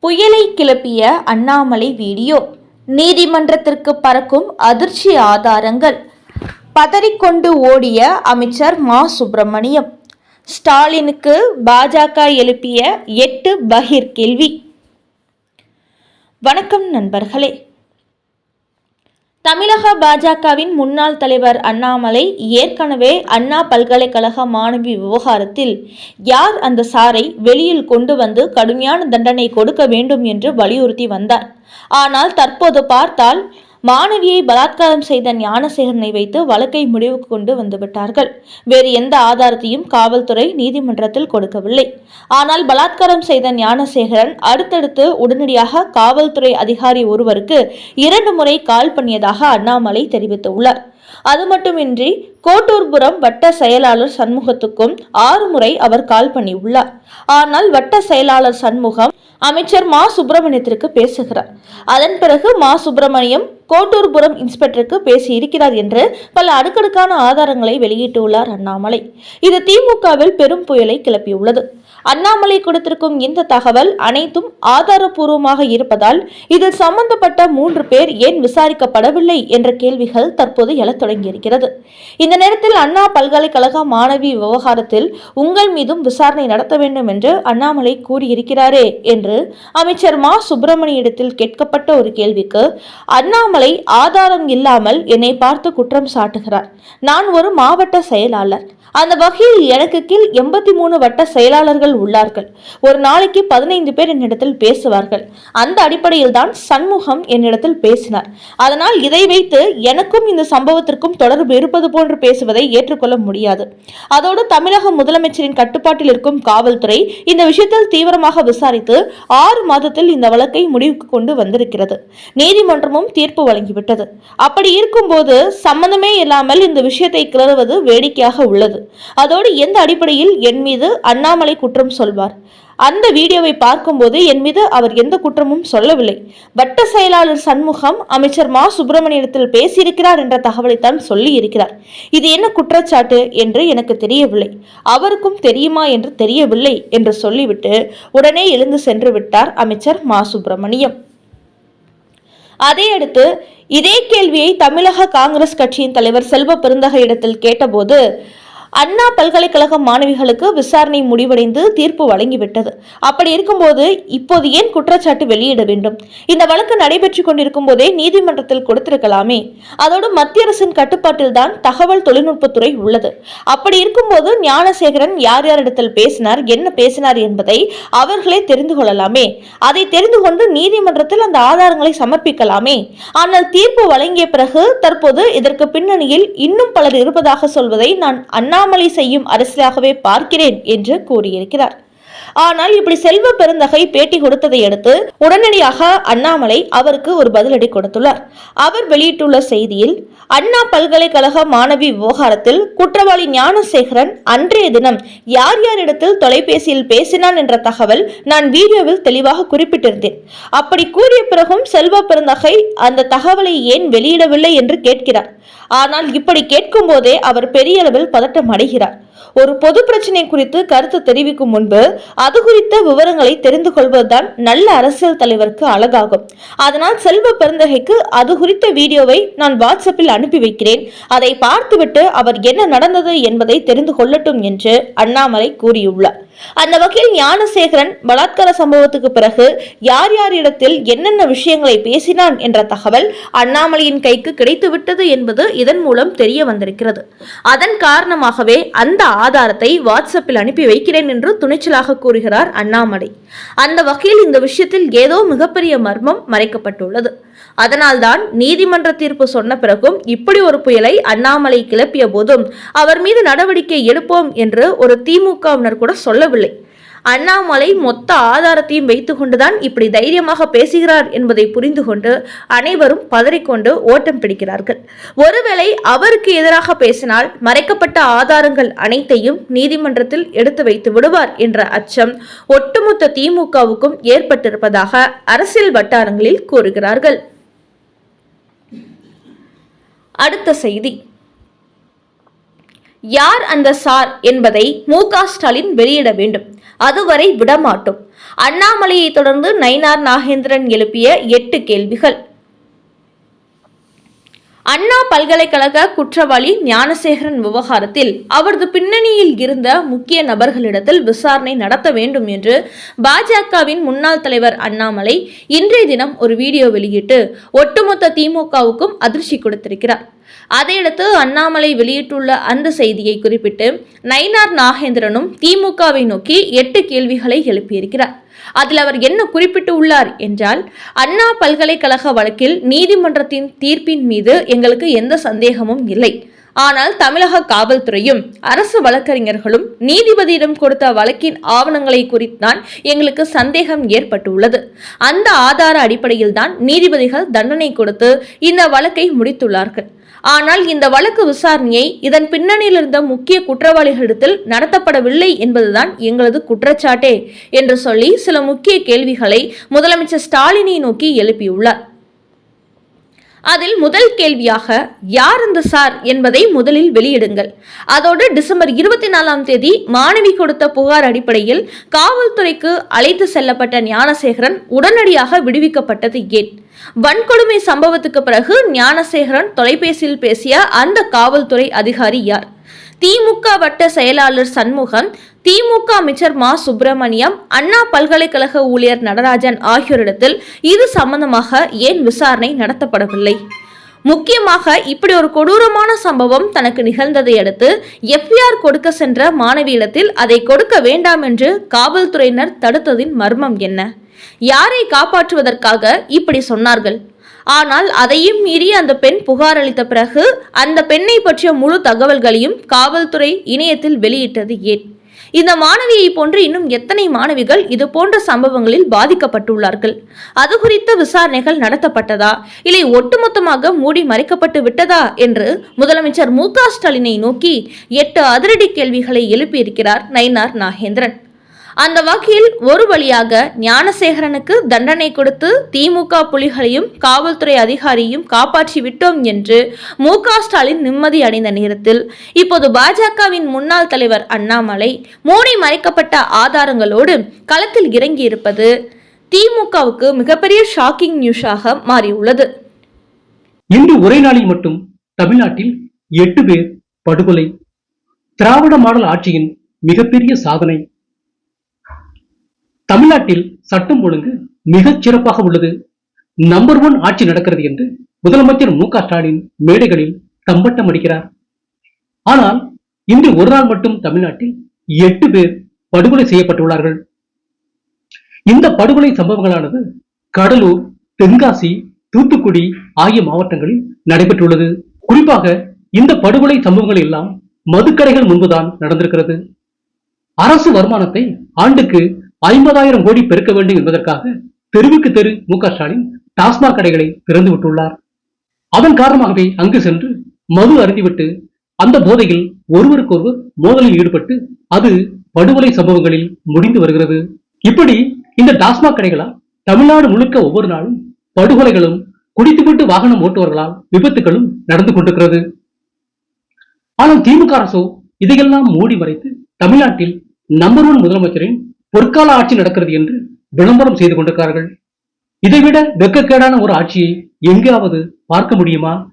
புயலை கிளப்பிய அண்ணாமலை வீடியோ. நீதிமன்றத்திற்கு பறக்கும் அதிர்ச்சி ஆதாரங்கள். பதறிக்கொண்டு ஓடிய அமைச்சர் மா. சுப்பிரமணியம். ஸ்டாலினுக்கு பாஜக எழுப்பிய எட்டு பகிர் கேள்வி வணக்கம் நண்பர்களே. தமிழக பாஜகவின் முன்னாள் தலைவர் அண்ணாமலை ஏற்கனவே அண்ணா பல்கலைக்கழக மாணவி விவகாரத்தில் யார் அந்த சாரை வெளியில் கொண்டு வந்து கடுமையான தண்டனை கொடுக்க வேண்டும் என்று வலியுறுத்தி வந்தார். ஆனால் தற்போது பார்த்தால் மாணவியை பலாத்காரம் செய்த ஞானசேகரனை வைத்து வழக்கை முடிவுக்கு கொண்டு வந்துவிட்டார்கள் வேறு எந்த ஆதாரத்தையும் காவல்துறை நீதிமன்றத்தில் கொடுக்கவில்லை. ஆனால் பலாத்காரம் செய்த ஞானசேகரன் அடுத்தடுத்து உடனடியாக காவல்துறை அதிகாரி ஒருவருக்கு இரண்டு முறை கால் பண்ணியதாக அண்ணாமலை தெரிவித்துள்ளார். அது மட்டுமின்றி கோட்டூர்புரம் வட்ட செயலாளர் சண்முகத்துக்கும் ஆறு முறை அவர் கால் பண்ணியுள்ளார். ஆனால் வட்ட செயலாளர் சண்முகம் அமைச்சர் மா. சுப்பிரமணியத்திற்கு பேசுகிறார். அதன் பிறகு மா. சுப்பிரமணியம் கோட்டூர்புரம் இன்ஸ்பெக்டருக்கு பேசியிருக்கிறார் என்று பல அடுக்கடுக்கான ஆதாரங்களை வெளியிட்டுள்ளார் அண்ணாமலை. இது திமுகவில் பெரும் புயலை கிளப்பியுள்ளது. அண்ணாமலை கொடுத்திருக்கும் இந்த தகவல் அனைத்தும் ஆதாரபூர்வமாக இருப்பதால் இதில் சம்பந்தப்பட்ட மூன்று பேர் ஏன் விசாரிக்கப்படவில்லை என்ற கேள்விகள் தற்போது எழத் தொடங்கியிருக்கிறது. இந்த நேரத்தில் அண்ணா பல்கலைக்கழக மாணவி விவகாரத்தில் உங்கள் மீதும் விசாரணை நடத்த வேண்டும் என்று அண்ணாமலை கூறியிருக்கிறாரே என்று அமைச்சர் மா. சுப்பிரமணியிடத்தில் கேட்கப்பட்ட ஒரு கேள்விக்கு அண்ணாமலை ஆதாரம் இல்லாமல் என்னை பார்த்து குற்றம் சாட்டுகிறார். நான் ஒரு மாவட்ட செயலாளர். அந்த வகையில் எனக்கு கீழ் எண்பத்தி மூணு வட்ட செயலாளர்கள் உள்ளார்கள். ஒரு நாளைக்கு பதினைந்து பேர் என்னிடத்தில் பேசுவார்கள். அந்த அடிப்படையில் தான் சண்முகம் என்னிடத்தில் பேசினார். அதனால் இதை வைத்து எனக்கும் இந்த சம்பவத்திற்கும் தொடர்பு இருப்பது போன்று பேசுவதை ஏற்றுக்கொள்ள முடியாது. அதோடு தமிழக முதலமைச்சரின் கட்டுப்பாட்டில் இருக்கும் காவல்துறை இந்த விஷயத்தில் தீவிரமாக விசாரித்து ஆறு மாதத்தில் இந்த வழக்கை முடிவுக்கு கொண்டு வந்திருக்கிறது. நீதிமன்றமும் தீர்ப்பு வழங்கிவிட்டது. அப்படி இருக்கும்போது சம்பந்தமே இல்லாமல் இந்த விஷயத்தை கிளறுவது வேடிக்கையாக உள்ளது. அதோடு எந்த அடிப்படையில் என் மீது அண்ணாமலை குற்றம் சொல்வார்? அந்த வீடியோவை பார்க்கும்போது என் மீது அவர் எந்த குற்றமும் சொல்லவில்லை. வட்ட செயலாளர் சண்முகம் அமைச்சர் மா. சுப்பிரமணியத்தில் பேசியிருக்கிறார் என்ற தகவலைத்தான் சொல்லி இருக்கிறார் இது என்ன குற்றச்சாட்டு என்று எனக்கு தெரியவில்லை. அவருக்கும் தெரியுமா என்று தெரியவில்லை என்று சொல்லிவிட்டு உடனே எழுந்து சென்று விட்டார் அமைச்சர் மா. சுப்பிரமணியம். அதையடுத்து இதே கேள்வியை தமிழக காங்கிரஸ் கட்சியின் தலைவர் செல்வ பெருந்தகையிடத்தில் கேட்டபோது அண்ணா பல்கலைக்கழக மாணவிகளுக்கு விசாரணை முடிவடைந்து தீர்ப்பு வழங்கிவிட்டது. அப்படி இருக்கும்போது இப்போது ஏன் குற்றச்சாட்டு வெளியிட வேண்டும்? இந்த வழக்கு நடைபெற்றுக் கொண்டிருக்கும் போதே நீதிமன்றத்தில் கொடுத்திருக்கலாமே. அதோடு மத்திய அரசின் கட்டுப்பாட்டில் தான் தகவல் தொழில்நுட்பத்துறை உள்ளது. அப்படி இருக்கும்போது ஞானசேகரன் யார் யாரிடத்தில் பேசினார் என்ன பேசினார் என்பதை அவர்களே தெரிந்து கொள்ளலாமே. அதை தெரிந்து கொண்டு நீதிமன்றத்தில் அந்த ஆதாரங்களை சமர்ப்பிக்கலாமே. ஆனால் தீர்ப்பு வழங்கிய பிறகு தற்போது இதற்கு பின்னணியில் இன்னும் பலர் இருப்பதாக சொல்வதை நான் அண்ணா அண்ணாமலை செய்யும் அரசியலாகவே பார்க்கிறேன் என்று கூறியிருக்கிறார். ஆனால் இப்படி செல்வ பெருந்தகை பேட்டி கொடுத்ததை அடுத்து உடனடியாக அண்ணாமலை அவருக்கு ஒரு பதிலடி கொடுத்துள்ளார். அவர் வெளியிட்டுள்ள செய்தியில் அண்ணா பல்கலைக்கழக மாணவி விவகாரத்தில் குற்றவாளி ஞானசேகரன் அன்றைய தினம் யார் யாரிடத்தில் தொலைபேசியில் பேசினான் என்ற தகவல் நான் வீடியோவில் தெளிவாக குறிப்பிட்டிருந்தேன். அப்படி கூறிய பிறகும் செல்வ பெருந்தகை அந்த தகவலை ஏன் வெளியிடவில்லை என்று கேட்கிறார். ஆனால் இப்படி கேட்கும் போதே அவர் பெரிய அளவில் பதட்டம் அடைகிறார். ஒரு பொது பிரச்சனை குறித்து கருத்து தெரிவிக்கும் முன்பு அது குறித்த விவரங்களை தெரிந்து கொள்வதுதான் நல்ல அரசியல் தலைவருக்கு அழகாகும். அதனால் செல்வ பெருந்தகைக்கு அது குறித்த வீடியோவை நான் வாட்ஸ்அப்பில் அனுப்பி வைக்கிறேன். அதை பார்த்துவிட்டு அவர் என்ன நடந்தது என்பதை தெரிந்து கொள்ளட்டும் என்று அண்ணாமலை கூறியுள்ளார். அந்த வகையில் ஞானசேகரன் பலாத்கார சம்பவத்துக்கு பிறகு யார் யார் இடத்தில் என்னென்ன விஷயங்களை பேசினான் என்ற தகவல் அண்ணாமலையின் கைக்கு கிடைத்துவிட்டது என்பது இதன் மூலம் தெரிய வந்திருக்கிறது. அதன் காரணமாகவே அந்த ஆதாரத்தை வாட்ஸ்அப்பில் அனுப்பி வைக்கிறேன் என்று துணிச்சலாக கூறுகிறார் அண்ணாமலை. அந்த வகையில் இந்த விஷயத்தில் ஏதோ மிகப்பெரிய மர்மம் மறைக்கப்பட்டுள்ளது. அதனால்தான் நீதிமன்ற தீர்ப்பு சொன்ன பிறகும் இப்படி ஒரு புயலை அண்ணாமலை கிளப்பிய போதும் அவர் மீது நடவடிக்கை எடுப்போம் என்று ஒரு திமுகவினர் கூட சொல்லவில்லை. அண்ணாமலை மொத்த ஆதாரத்தையும் வைத்துக்கொண்டுதான் இப்படி தைரியமாக பேசுகிறார் என்பதை புரிந்து கொண்டு அனைவரும் பதறிக்கொண்டு ஓட்டம் பிடிக்கிறார்கள். ஒருவேளை அவருக்கு எதிராக பேசினால் மறைக்கப்பட்ட ஆதாரங்கள் அனைத்தையும் நீதிமன்றத்தில் எடுத்து வைத்து விடுவார் என்ற அச்சம் ஒட்டுமொத்த திமுகவுக்கும் ஏற்பட்டிருப்பதாக அரசியல் வட்டாரங்களில் கூறுகிறார்கள். அடுத்த செய்தி. யார் அந்த சார் என்பதை மு ஸ்டாலின் வெளியிட வேண்டும். அதுவரை விடமாட்டோம். அண்ணாமலையை தொடர்ந்து நயினார் நாகேந்திரன் எழுப்பிய எட்டு கேள்விகள். அண்ணா பல்கலைக்கழக குற்றவாளி ஞானசேகரன் விவகாரத்தில் அவரது பின்னணியில் இருந்த முக்கிய நபர்களிடத்தில் விசாரணை நடத்த வேண்டும் என்று பாஜகவின் முன்னாள் தலைவர் அண்ணாமலை இன்றைய தினம் ஒரு வீடியோ வெளியிட்டு ஒட்டுமொத்த திமுகவுக்கும் அதிர்ச்சி கொடுத்திருக்கிறார். அதையடுத்து அண்ணாமலை வெளியிட்டுள்ள அந்த செய்தியை குறிப்பிட்டு நயினார் நாகேந்திரனும் திமுகவை நோக்கி எட்டு கேள்விகளை எழுப்பியிருக்கிறார். அதில் அவர் என்ன குறிப்பிட்டு உள்ளார் என்றால் அண்ணா பல்கலைக்கழக வழக்கில் நீதிமன்றத்தின் தீர்ப்பின் மீது எங்களுக்கு எந்த சந்தேகமும் இல்லை. ஆனால் தமிழக காவல்துறையும் அரசு வழக்கறிஞர்களும் நீதிபதியிடம் கொடுத்த வழக்கின் ஆவணங்களை குறித்தான் எங்களுக்கு சந்தேகம் ஏற்பட்டுள்ளது. அந்த ஆதார அடிப்படையில் தான் நீதிபதிகள் தண்டனை கொடுத்து இந்த வழக்கை முடித்துள்ளார்கள். ஆனால் இந்த வழக்கு விசாரணையை இதன் பின்னணியில் இருந்த முக்கிய குற்றவாளிகளிடத்தில் நடத்தப்படவில்லை என்பதுதான் எங்களது குற்றச்சாட்டே என்று சொல்லி சில முக்கிய கேள்விகளை முதலமைச்சர் ஸ்டாலினை நோக்கி எழுப்பியுள்ளார். அதில் முதல் கேள்வியாக யார் அந்த சார்? என்பதை முதலில் வெளியிடுங்கள். அதோடு டிசம்பர் இருபத்தி நாலாம் தேதி மாணவி கொடுத்த புகார் அடிப்படையில் காவல்துறைக்கு அழைத்து செல்லப்பட்ட ஞானசேகரன் உடனடியாக விடுவிக்கப்பட்டது ஏன்? வன்கொடுமை சம்பவத்துக்கு பிறகு ஞானசேகரன் தொலைபேசியில் பேசிய அந்த காவல்துறை அதிகாரி யார்? திமுக வட்ட செயலாளர் சண்முகம் திமுக அமைச்சர் மா. சுப்பிரமணியம் அண்ணா பல்கலைக்கழக ஊழியர் நடராஜன் ஆகியோரிடத்தில் இது சம்பந்தமாக ஏன் விசாரணை நடத்தப்படவில்லை? முக்கியமாக இப்படி ஒரு கொடூரமான சம்பவம் தனக்கு நிகழ்ந்ததை அடுத்து எஃப்ஐஆர் கொடுக்க சென்ற மாணவியிடத்தில் அதை கொடுக்க வேண்டாம் என்று காவல்துறையினர் தடுத்ததின் மர்மம் என்ன? யாரை காப்பாற்றுவதற்காக இப்படி சொன்னார்கள்? ஆனால் அதையும் மீறி அந்த பெண் புகார் அளித்த பிறகு அந்த பெண்ணை பற்றிய முழு தகவல்களையும் காவல்துறை இணையத்தில் வெளியிட்டது ஏன்? இந்த மாணவியை போன்று இன்னும் எத்தனை மாணவிகள் இது போன்ற சம்பவங்களில் பாதிக்கப்பட்டுள்ளார்கள்? அது குறித்த விசாரணைகள் நடத்தப்பட்டதா? இல்லை ஒட்டுமொத்தமாக மூடி மறைக்கப்பட்டு விட்டதா? என்று முதலமைச்சர் மு ஸ்டாலினை நோக்கி எட்டு அதிரடி கேள்விகளை எழுப்பியிருக்கிறார் நயினார் நாகேந்திரன். அந்த வகையில் ஒரு வழியாக ஞானசேகரனுக்கு தண்டனை கொடுத்து திமுக புலிகளையும் காவல்துறை அதிகாரியும் காப்பாற்றி விட்டோம் என்று மு ஸ்டாலின் நிம்மதி அடைந்த நேரத்தில் இப்போது பாஜகவின் முன்னாள் தலைவர் அண்ணாமலை மூடி மறைக்கப்பட்ட ஆதாரங்களோடு களத்தில் இறங்கியிருப்பது திமுகவுக்கு மிகப்பெரிய ஷாக்கிங் நியூஸாக மாறியுள்ளது. இன்று ஒரே நாளில் மட்டும் தமிழ்நாட்டில் எட்டு பேர் படுகொலை திராவிட மாடல் ஆட்சியின் மிகப்பெரிய சாதனை தமிழ்நாட்டில் சட்டம் ஒழுங்கு மிகச் சிறப்பாக உள்ளது. நம்பர் ஒன் ஆட்சி நடக்கிறது என்று முதலமைச்சர் மு ஸ்டாலின் மேடைகளில் தம்பட்டம் அடிக்கிறார். ஆனால் இன்று ஒரு நாள் மட்டும் தமிழ்நாட்டில் எட்டு பேர் படுகொலை செய்யப்பட்டுள்ளார்கள். இந்த படுகொலை சம்பவங்களானது கடலூர் தென்காசி தூத்துக்குடி ஆகிய மாவட்டங்களில் நடைபெற்றுள்ளது. குறிப்பாக இந்த படுகொலை சம்பவங்கள் எல்லாம் மதுக்கடைகள் முன்புதான் நடந்திருக்கிறது. அரசு வருமானத்தை ஆண்டுக்கு ஐம்பதாயிரம் கோடி பெருக்க வேண்டும் என்பதற்காக தெருவுக்கு தெரு மு க ஸ்டாலின் டாஸ்மாக் கடைகளை திறந்து விட்டுள்ளார். அதன் காரணமாகவே அங்கு சென்று மது அருந்திவிட்டு அந்த போதையில் ஒருவருக்கொருவர் மோதலில் ஈடுபட்டு அது படுகொலை சம்பவங்களில் முடிந்து வருகிறது. இப்படி இந்த டாஸ்மாக் கடைகளால் தமிழ்நாடு முழுக்க ஒவ்வொரு நாளும் படுகொலைகளும் குடித்துவிட்டு வாகனம் ஓட்டுவர்களால் விபத்துகளும் நடந்து கொண்டிருக்கிறது. ஆனால் திமுக அரசோ இதையெல்லாம் மூடி மறைத்து தமிழ்நாட்டில் நம்பர் ஒன் முதலமைச்சரின் பொற்கால ஆட்சி நடக்கிறது என்று விளம்பரம் செய்து கொண்டிருக்கிறார்கள். இதைவிட வெக்கக்கேடான ஒரு ஆட்சியை எங்காவது பார்க்க முடியுமா?